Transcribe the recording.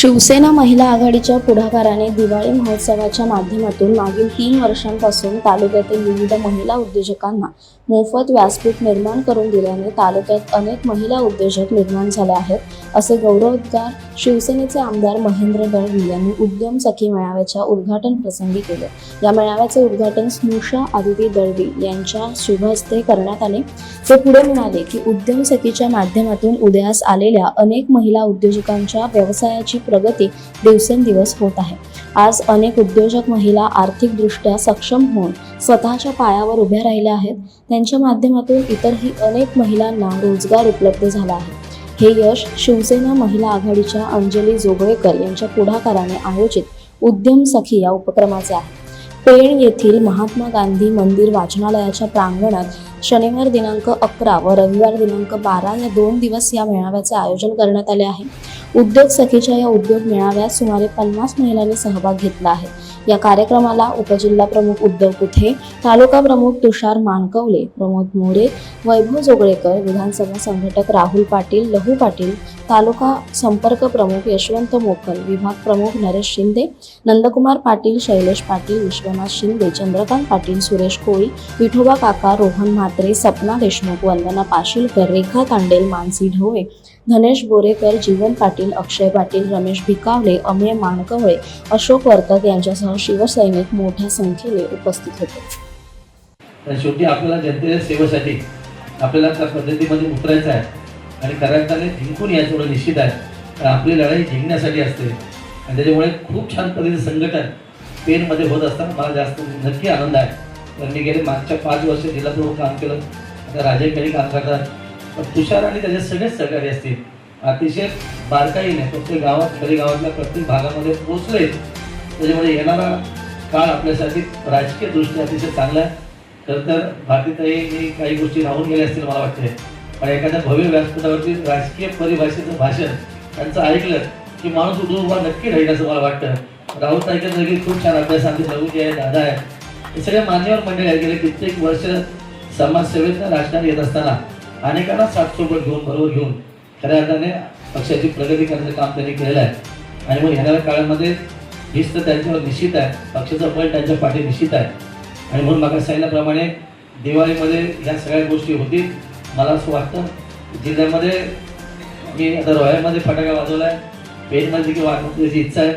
शिवसेना महिला आघाडीच्या पुढाकाराने दिवाळी महोत्सवाच्या माध्यमातून मागील तीन वर्षांपासून तालुक्यातील विविध महिला उद्योजकांना मोफत व्यासपीठ निर्माण करून दिल्याने तालुक्यात अनेक महिला उद्योजक निर्माण झाले आहेत असे गौरवोद्गार शिवसेनेचे आमदार महेंद्र दळवी यांनी उद्यम सखी मेळाव्याच्या उद्घाटन प्रसंगी केले. या मेळाव्याचे उद्घाटन स्नुषा आदिती दळवी यांच्या शुभहस्ते करण्यात आले. ते पुढे म्हणाले की उद्यम सखीच्या माध्यमातून उदयास आलेल्या अनेक महिला उद्योजकांच्या व्यवसायाची प्रगती दिवसेंदिवस होत आहे. आज अनेक उद्योजक महिला आर्थिकदृष्ट्या सक्षम होऊन स्वतःच्या पायावर उभ्या राहिल्या आहेत. त्यांच्या माध्यमातून इतरही अनेक महिलांना रोजगार उपलब्ध झाला आहे. हे यश शिवसेना महिला आघाडीच्या अंजली जोगळेकर यांच्या पुढाकाराने आयोजित उद्यम सखी या उपक्रमाचे आहे. पेण येथील महात्मा गांधी मंदिर वाचनालयाच्या प्रांगणात शनिवार दिनांक अकरा व रविवार दिनांक बारा या दोन दिवस या मेळाव्याचे आयोजन करण्यात आले आहे. उद्योग सखीच्या या उद्योग मेळाव्यात सुमारे पन्नास महिलांनी सहभाग घेतला आहे. या कार्यक्रमाला उपजिल्हा प्रमुख उद्धव कुथे तालुका प्रमुख तुषार मानकवले प्रमोद मोरे वैभव जोगळेकर विधानसभा संघटक राहुल पाटील लहू पाटील तालुका संपर्क प्रमुख यशवंत मोकल विभाग प्रमुख नरेश शिंदे नंदकुमार पाटील शैलेश पाटील विश्वनाथ शिंदे चंद्रकांत पाटील सुरेश कोळी विठोबा काका रोहन म्हात्रे सपना देशमुख वंदना पाशीलकर रेखा तांडेल मानसी ढवळे धनेश बोरेकर जीवन पाटील अक्षय पाटील रमेश भिकावले अमेय माणकवळे अशोक वर्तक यांच्यासह शिवसैनिक मोठ्या संख्येने उपस्थित होते. शेवटी आपल्याला जनतेच्या सेवेसाठी आपल्याला त्या पद्धतीमध्ये उतरायचं आहे. आणि खऱ्या जिंकून यायचं एवढं निश्चित आहे. तर आपली लढाई जिंकण्यासाठी असते. आणि त्याच्यामुळे खूप छान पद्धतीचं संघटन पेनमध्ये होत असताना मला जास्त नक्की आनंद आहे. त्यांनी गेले मागच्या पाच वर्ष जिल्हा प्रमुख काम केलं. आता राजाकडे काम करतात पण तुषार आणि त्याचे सगळेच सहकारी असतील. अतिशय बारकाईने प्रत्येक गावात खेडे गावातल्या प्रत्येक भागामध्ये पोचले त्याच्यामध्ये येणारा काळ आपल्यासाठी राजकीय दृष्ट्या अतिशय चांगला आहे. खरं तर भारतीताई काही गोष्टी राहून गेल्या असतील मला वाटते पण एखाद्या भव्य व्यासपीठावरती राजकीय परिभाषेचं भाषण त्यांचं ऐकलं की माणूस उठून उभा नक्की राहील असं मला वाटतं. राहुल ताईच्या खूप छान अभ्यास आमचे रघुजी आहे दादा आहे. हे सगळ्या मान्यवर मंडळी गेले कित्येक वर्ष समाजसेवेत राजकारण येत असताना अनेकांना साथसोबत घेऊन बरोबर घेऊन खऱ्या अर्थाने पक्षाची प्रगती करण्याचं काम त्यांनी केलेलं आहे. आणि मग येणाऱ्या काळामध्ये हीच तर त्यांच्यावर निश्चित आहे. पक्षाचा बळ त्यांच्या पाठी निश्चित आहे. आणि म्हणून मागा सांगितल्याप्रमाणे दिवाळीमध्ये ह्या सगळ्या गोष्टी होतील. मला असं वाटतं जिल्ह्यामध्ये मी आता रॉयलमध्ये फटाका वाजवला आहे पेनमध्ये देखील वाजवण्याची इच्छा आहे.